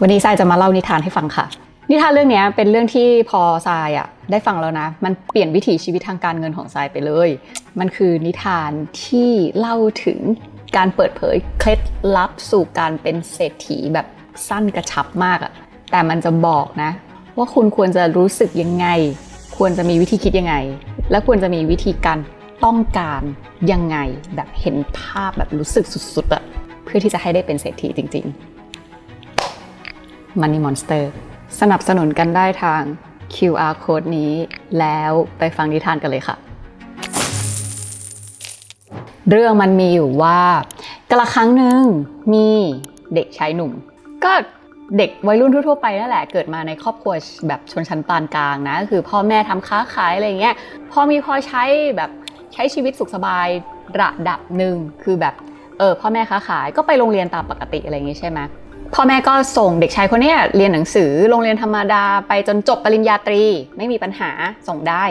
วันนี้ทรายจะมาเล่านิทานให้ฟังค่ะ นิทานเรื่องนี้เป็นเรื่องที่พอทรายอะได้ฟังแล้วนะ มันเปลี่ยนวิถีชีวิตทางการเงินของทรายไปเลย มันคือนิทานที่เล่าถึงการเปิดเผยเคล็ดลับสู่การเป็นเศรษฐีแบบสั้นกระชับมากอะ แต่มันจะบอกนะ ว่าคุณควรจะรู้สึกยังไง ควรจะมีวิธีคิดยังไง และควรจะมีวิธีการต้องการยังไงแบบเห็นภาพแบบรู้สึกสุดๆอะเพื่อที่จะให้ได้เป็นเศรษฐีจริง ๆ Money Monster สนับสนุนกันได้ทาง QR code นี้ แล้วไปฟังนิทานกันเลยค่ะ เรื่องมันมีอยู่ว่ากระครั้งหนึ่งมีเด็กชายหนุ่ม ก็เด็กวัยรุ่นทั่วๆไปนั่นแหละเกิดมาในครอบครัวแบบชนชั้นปานกลางนะ คือพ่อแม่ทำค้าขายอะไรเงี้ยพอมีพอใช้แบบใช้ชีวิตสุขสบายระดับหนึ่งคือแบบเออพ่อแม่ค้าขายก็ไปโรงเรียนตามปกติอะไรอย่างงี้ใช่ไหม พ่อแม่ก็ส่งเด็กชายคนนี้เรียนหนังสือโรงเรียนธรรมดาไปจนจบปริญญาตรี ไม่มีปัญหาส่งได้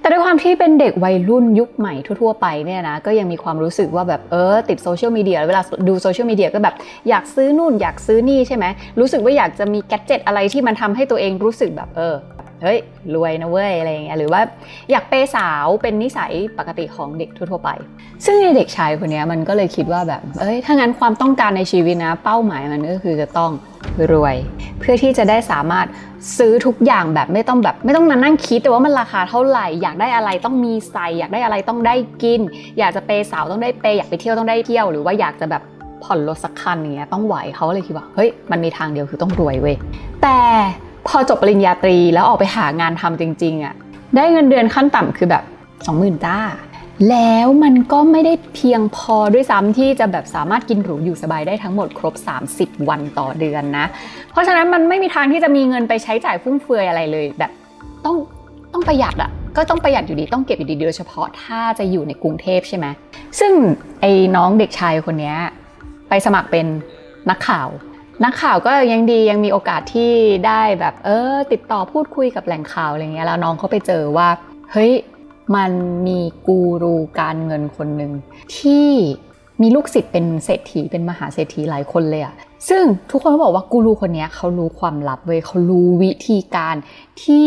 แต่ด้วยความที่เป็นเด็กวัยรุ่นยุคใหม่ทั่วๆไปเนี่ยนะก็ยังมีความรู้สึกว่าแบบเออติดโซเชียลมีเดียเวลาดูโซเชียลมีเดียก็แบบอยากซื้อนู่นอยากซื้อนี่ใช่ไหมรู้สึกว่าอยากจะมีแกดเจิตอะไรที่มันทำให้ตัวเองรู้สึกแบบเออ เฮ้ย รวยนะเว้ย อะไรอย่างเงี้ยหรือว่าอยากเปสาวเป็นนิสัยปกติของเด็กทั่วไป ซึ่งในเด็กชายคนนี้มันก็เลยคิดว่าแบบ เอ้ยถ้างั้นความต้องการในชีวิตนะ เป้าหมายมันก็คือจะต้องรวย เพื่อที่จะได้สามารถซื้อทุกอย่างแบบไม่ต้องแบบไม่ต้องมานั่งคิดแต่ว่ามันราคาเท่าไหร่ อยากได้อะไรต้องมีใส่อยากได้อะไรต้องได้กิน อยากจะเปสาวต้องได้เปอยากไปเที่ยวต้องได้เที่ยว หรือว่าอยากจะแบบผ่อนรถสักคันเงี้ยต้องไหวเขาเลยคิดว่าเฮ้ยมันมีทางเดียวคือต้องรวยเว้ยแต่ พอจบปริญญาตรีแล้วออกไปหางานทำจริงๆอะ่ะได้เงินเดือนขั้นต่ำคือแบบ 20,000จ้า แล้วมันก็ไม่ได้เพียงพอด้วยซ้ำที่จะแบบสามารถกินหรูอยู่สบายได้ทั้งหมดครบ 30 วันต่อเดือนนะ เพราะฉะนั้นมันไม่มีทางที่จะมีเงินไปใช้จ่ายฟุ่มเฟือยอะไรเลย แบบต้องต้องประหยัดอะ่ะก็ต้องประหยัดอยู่ดีต้องเก็บอยู่ดีโดยเฉพาะถ้าจะอยู่ในกรุงเทพใช่ไหมซึ่งไอ้น้องเด็กชายคนนี้ไปสมัครเป็นนักข่าว นักข่าวก็ยังดียังมีโอกาสที่ได้แบบเออติดต่อพูดคุยกับแหล่งข่าวอะไรเงี้ยแล้วน้องเขาไปเจอว่าเฮ้ยมันมีกูรูการเงินคนหนึ่งที่มีลูกศิษย์เป็นเศรษฐีเป็นมหาเศรษฐีหลายคนเลยอะซึ่งทุกคนก็บอกว่ากูรูคนนี้เขารู้ความลับเว้ยเขารู้วิธีการที่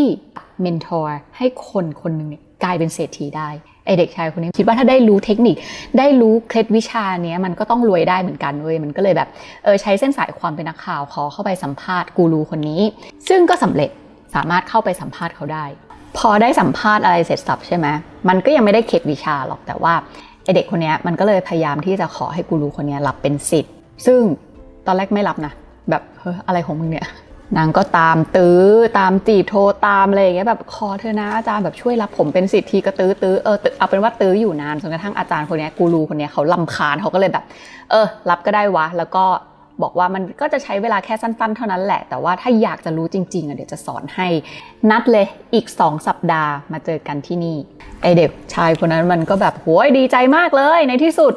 เมนทอร์ให้คนคนหนึ่งเนี่ยกลายเป็นเศรษฐีได้ ไอเด็กชายคนนี้คิดว่าถ้าได้รู้เทคนิค ได้รู้เคล็ดวิชาเนี้ยมันก็ต้องรวยได้เหมือนกันเว้ยมันก็เลยแบบเออใช้เส้นสายความเป็นนักข่าวขอเข้าไปสัมภาษณ์กูรูคนนี้ ซึ่งก็สำเร็จสามารถเข้าไปสัมภาษณ์เขาได้ พอได้สัมภาษณ์อะไรเสร็จสับใช่ไหมมันก็ยังไม่ได้เข็ดวิชาหรอกแต่ว่าไอเด็กคนนี้มันก็เลยพยายามที่จะขอให้กูรูคนนี้รับเป็นสิทธิ์ซึ่งตอนแรกไม่รับนะแบบเฮ้ยอะไรของมึงเนี่ย นางก็ตามตื้อตามจีบโทรตามอะไรอย่างเงี้ยแบบขอเธอนะอาจารย์แบบช่วยรับผมเป็นสิทธิ์ทีก็ตื้อตื้อเออตื้อเอาเป็นว่าตื้ออยู่นานจนกระทั่งอาจารย์คนนี้กูรูคนนี้เขาลำคาญเขาก็เลยแบบ เออ รับก็ได้วะ แล้วก็บอกว่ามันก็จะใช้เวลาแค่สั้นๆ เท่านั้นแหละ แต่ว่าถ้าอยากจะรู้จริงๆอะเดี๋ยวจะสอนให้ นัดเลยอีก 2 สัปดาห์มาเจอกันที่นี่ไอเด็กชายคนนั้นมันก็แบบโหยดีใจมากเลยในที่สุด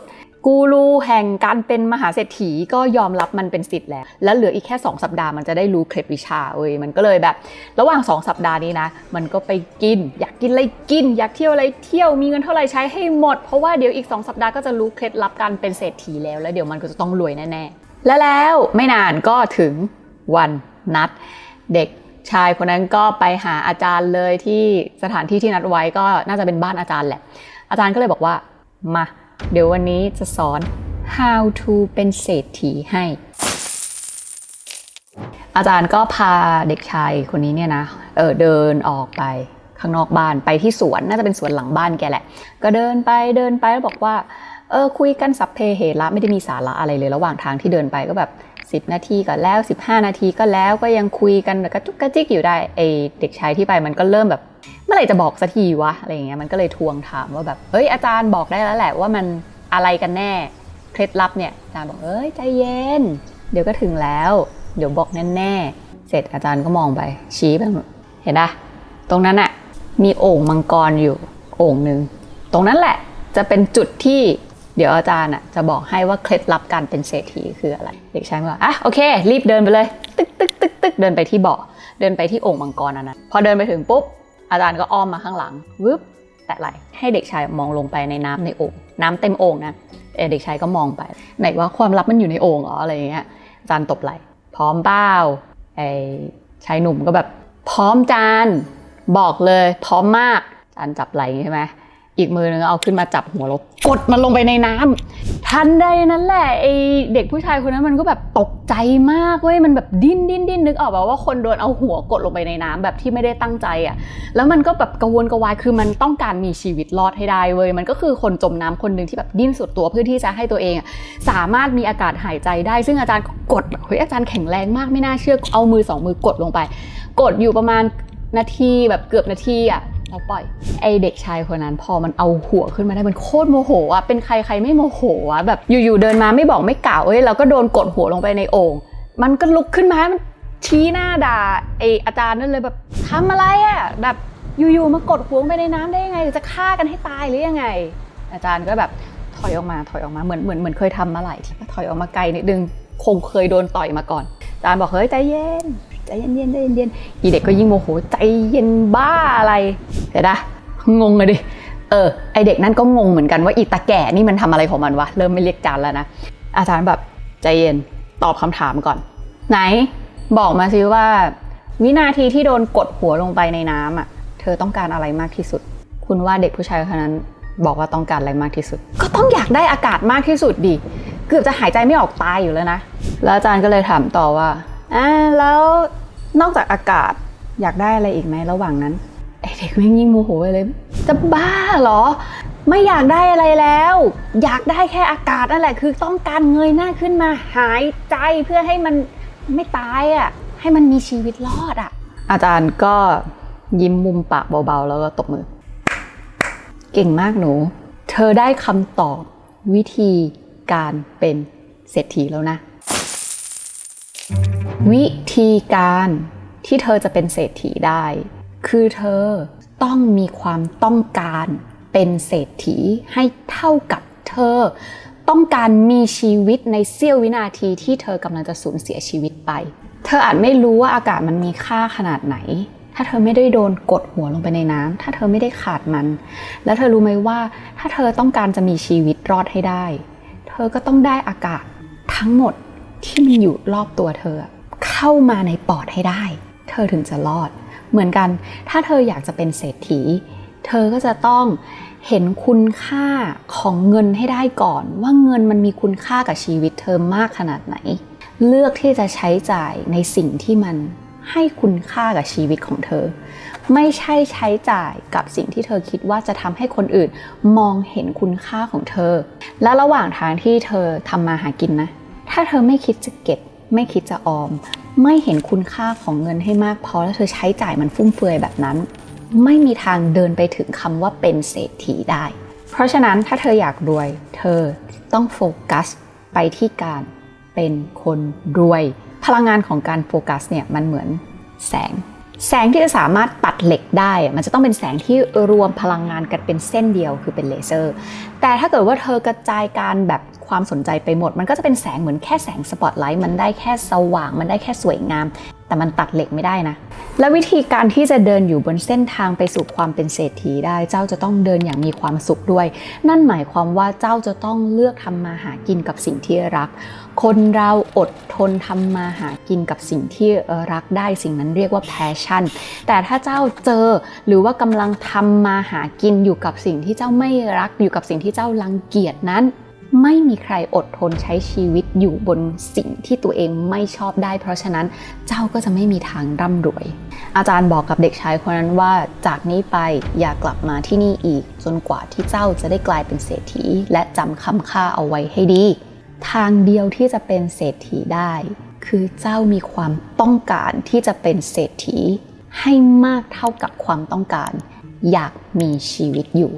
กูรูแห่งการเป็นมหาเศรษฐีก็ยอมรับมันเป็นสิทธิ์แล้ว แล้วเหลืออีกแค่ 2 สัปดาห์มันจะได้รู้เคล็ดวิชาเว้ยมันก็เลยแบบ ระหว่าง 2 สัปดาห์นี้นะ มันก็ไปกิน อยากกินอะไรกิน อยากเที่ยวอะไรเที่ยวมีเงินเท่าไหร่ใช้ให้หมด เพราะว่าเดี๋ยวอีก 2 สัปดาห์ก็จะรู้เคล็ดลับการเป็นเศรษฐีแล้ว แล้วเดี๋ยวมันก็จะต้องรวยแน่ๆและแล้วไม่นานก็ถึงวันนัดเด็กชายคนนั้นก็ไปหาอาจารย์เลยที่สถานที่ที่นัดไว้ก็น่าจะเป็นบ้านอาจารย์แหละ อาจารย์ก็เลยบอกว่ามา เดี๋ยววันนี้จะสอน how to เป็นเศรษฐีให้ อาจารย์ก็พาเด็กชายคนนี้เนี่ยนะเออเดินออกไปข้างนอกบ้านไปที่สวนน่าจะเป็นสวนหลังบ้านแกแหละ ก็เดินไปเดินไปแล้วบอกว่า เออคุยกันสัพเพเหระไม่ได้มีสาระอะไรเลยระหว่างทางที่เดินไปก็แบบ 10 นาทีก็แล้ว 15 นาทีก็แล้วก็ยังคุยกันแบบกระจุกกระจิกอยู่ได้ไอเด็กชายที่ไปมันก็เริ่มแบบ เมื่อไหร่จะบอกสักทีวะอะไรเงี้ยมันก็เลยทวงถามว่าแบบเฮ้ยอาจารย์บอกได้แล้วแหละว่ามันอะไรกันแน่เคล็ดลับเนี่ยอาจารย์บอกเอ้ยใจเย็น เดี๋ยวก็ถึงแล้ว เดี๋ยวบอกแน่ๆเสร็จอาจารย์ก็มองไป ชี้ไปเห็นปะตรงนั้นอะมีโอ่งมังกรอยู่โอ่งหนึ่งตรงนั้นแหละจะเป็นจุดที่ เดี๋ยวอาจารย์อะจะบอกให้ว่าเคล็ดลับการเป็นเศรษฐีคืออะไร เด็กชายก็บอกอะโอเค รีบเดินไปเลย ตึกตึกตึกตึกเดินไปที่เบ่อเดินไปที่โอ่งมังกรอันนั้นพอเดินไปถึงปุ๊บอาจารย์ก็อ้อมมาข้างหลังวึบแตะไหลให้เด็กชายมองลงไปในน้ำในโอ่งน้ำเต็มโอ่งนะเอ่อเด็กชายก็มองไปไหนว่าความลับมันอยู่ในโอ่งเหรออะไรอย่างเงี้ยอาจารย์ตบไหลพร้อมเปล่าไอ้ชายหนุ่มก็แบบพร้อมจานบอกเลยพร้อมมากจานจับไหลใช่ไหม อีกมือนึงเอาขึ้นมาจับหัวแล้วกดมันลงไปในน้ำทันใดนั้นแหละไอเด็กผู้ชายคนนั้นมันก็แบบตกใจมากเว้ยมันแบบดิ้นดิ้นดิ้นนึกออกแบบว่าคนโดนเอาหัวกดลงไปในน้ำแบบที่ไม่ได้ตั้งใจอะแล้วมันก็แบบกระวนกระวายคือมันต้องการมีชีวิตรอดให้ได้เว้ยมันก็คือคนจมน้ำคนหนึ่งที่แบบดิ้นสุดตัวเพื่อที่จะให้ตัวเอง สามารถมีอากาศหายใจได้ ซึ่งอาจารย์ก็กดแบบเฮ้ยอาจารย์แข็งแรงมากไม่น่าเชื่อเอามือสองมือกดลงไป กดอยู่ประมาณนาทีแบบเกือบนาทีอะ แล้วปล่อยไอเด็กชายคนนั้นพอมันเอาหัวขึ้นมาได้มันโคตรโมโหอะเป็นใครใครไม่โมโหอะแบบอยู่ๆเดินมาไม่บอกไม่กล่าวเอ้ยแล้วก็โดนกดหัวลงไปในโอ่งมันก็ลุกขึ้นมามันชี้หน้าด่าไออาจารย์นั่นเลยแบบทำอะไรอะแบบอยู่ๆมากดหัวลงไปในน้ำได้ยังไงหรือจะฆ่ากันให้ตายหรือยังไง อาจารย์ก็แบบถอยออกมาถอยออกมาเหมือนเหมือนเหมือนเคยทำมาหลายทีก็ถอยออกมาไกลนิดนึงคงเคยโดนต่อยมาก่อนอาจารย์บอกเฮ้ยใจเย็นใจเย็นเย็นใจเย็นเย็นอีเด็กก็ยิ่งโมโหใจเย็นบ้าอะไร เห็นปะงงเลยดิ เออ ไอเด็กนั่นก็งงเหมือนกันว่าอีตาแก่นี่มันทำอะไรของมันวะ เริ่มไม่เรียกจานแล้วนะ อาจารย์แบบใจเย็นตอบคำถามก่อน ไหนบอกมาซิว่า วินาทีที่โดนกดหัวลงไปในน้ำอะ เธอต้องการอะไรมากที่สุด คุณว่าเด็กผู้ชายคนนั้นบอกว่าต้องการอะไรมากที่สุด ก็ต้องอยากได้อากาศมากที่สุดดิ เกือบจะหายใจไม่ออกตายอยู่แล้วนะ แล้วอาจารย์ก็เลยถามต่อว่าอ่าแล้วนอกจากอากาศอยากได้อะไรอีกไหมระหว่างนั้น ด็กแม่งยิ่งโมโหไปเลย จะบ้าเหรอ ไม่อยากได้อะไรแล้ว อยากได้แค่อากาศนั่นแหละ คือต้องการเงยหน้าขึ้นมาหายใจเพื่อให้มันไม่ตายอะ ให้มันมีชีวิตรอดอะ อาจารย์ก็ยิ้มมุมปากเบาๆ แล้วก็ตบมือ เก่งมากหนู เธอได้คำตอบวิธีการเป็นเศรษฐีแล้วนะ วิธีการที่เธอจะเป็นเศรษฐีได้ คือเธอต้องมีความต้องการเป็นเศรษฐีให้เท่ากับเธอ ต้องการมีชีวิตในเสี้ยววินาทีที่เธอกำลังจะสูญเสียชีวิตไป เธออาจไม่รู้ว่าอากาศมันมีค่าขนาดไหน ถ้าเธอไม่ได้โดนกดหัวลงไปในน้ำถ้าเธอไม่ได้ขาดมัน แล้วเธอรู้ไหมว่า ถ้าเธอต้องการจะมีชีวิตรอดให้ได้ เธอก็ต้องได้อากาศทั้งหมดที่มันอยู่รอบตัวเธอ เข้ามาในปอดให้ได้ เธอถึงจะรอด เหมือนกัน ถ้าเธออยากจะเป็นเศรษฐี เธอก็จะต้องเห็นคุณค่าของเงินให้ได้ก่อน ว่าเงินมันมีคุณค่ากับชีวิตเธอมากขนาดไหน เลือกที่จะใช้จ่ายในสิ่งที่มันให้คุณค่ากับชีวิตของเธอ ไม่ใช่ใช้จ่ายกับสิ่งที่เธอคิดว่าจะทำให้คนอื่นมองเห็นคุณค่าของเธอ และระหว่างทางที่เธอทำมาหากินนะ ถ้าเธอไม่คิดจะเก็บ ไม่คิดจะออม ไม่เห็นคุณค่าของเงินให้มากพอแล้วเธอใช้จ่ายมันฟุ่มเฟือยแบบนั้น ไม่มีทางเดินไปถึงคำว่าเป็นเศรษฐีได้ เพราะฉะนั้นถ้าเธออยากรวย เธอต้องโฟกัสไปที่การเป็นคนรวย พลังงานของการโฟกัสเนี่ยมันเหมือนแสง แสงที่จะสามารถตัดเหล็กได้ มันจะต้องเป็นแสงที่รวมพลังงานกันเป็นเส้นเดียวคือเป็นเลเซอร์ แต่ถ้าเกิดว่าเธอกระจายการแบบความสนใจไปหมด มันก็จะเป็นแสงเหมือนแค่แสงสปอตไลท์มันได้แค่สว่าง มันได้แค่สวยงาม แต่มันตัดเหล็กไม่ได้นะ และวิธีการที่จะเดินอยู่บนเส้นทางไปสู่ความเป็นเศรษฐีได้ เจ้าจะต้องเดินอย่างมีความสุขด้วย นั่นหมายความว่าเจ้าจะต้องเลือกทำมาหากินกับสิ่งที่รัก คนเราอดทนทำมาหากินกับสิ่งที่รักได้สิ่งนั้นเรียกว่า passion แต่ถ้าเจ้าเจอหรือว่ากำลังทำมาหากินอยู่กับสิ่งที่เจ้าไม่รักอยู่กับสิ่งที่เจ้ารังเกียจนั้น ไม่มีใครอดทนใช้ชีวิตอยู่บนสิ่งที่ตัวเองไม่ชอบได้ เพราะฉะนั้นเจ้าก็จะไม่มีทางร่ำรวย อาจารย์บอกกับเด็กชายคนนั้นว่าจากนี้ไปอย่ากลับมาที่นี่อีก จนกว่าที่เจ้าจะได้กลายเป็นเศรษฐี และจำคำค่าเอาไว้ให้ดี ทางเดียวที่จะเป็นเศรษฐีได้ คือเจ้ามีความต้องการที่จะเป็นเศรษฐี ให้มากเท่ากับความต้องการ อยากมีชีวิตอยู่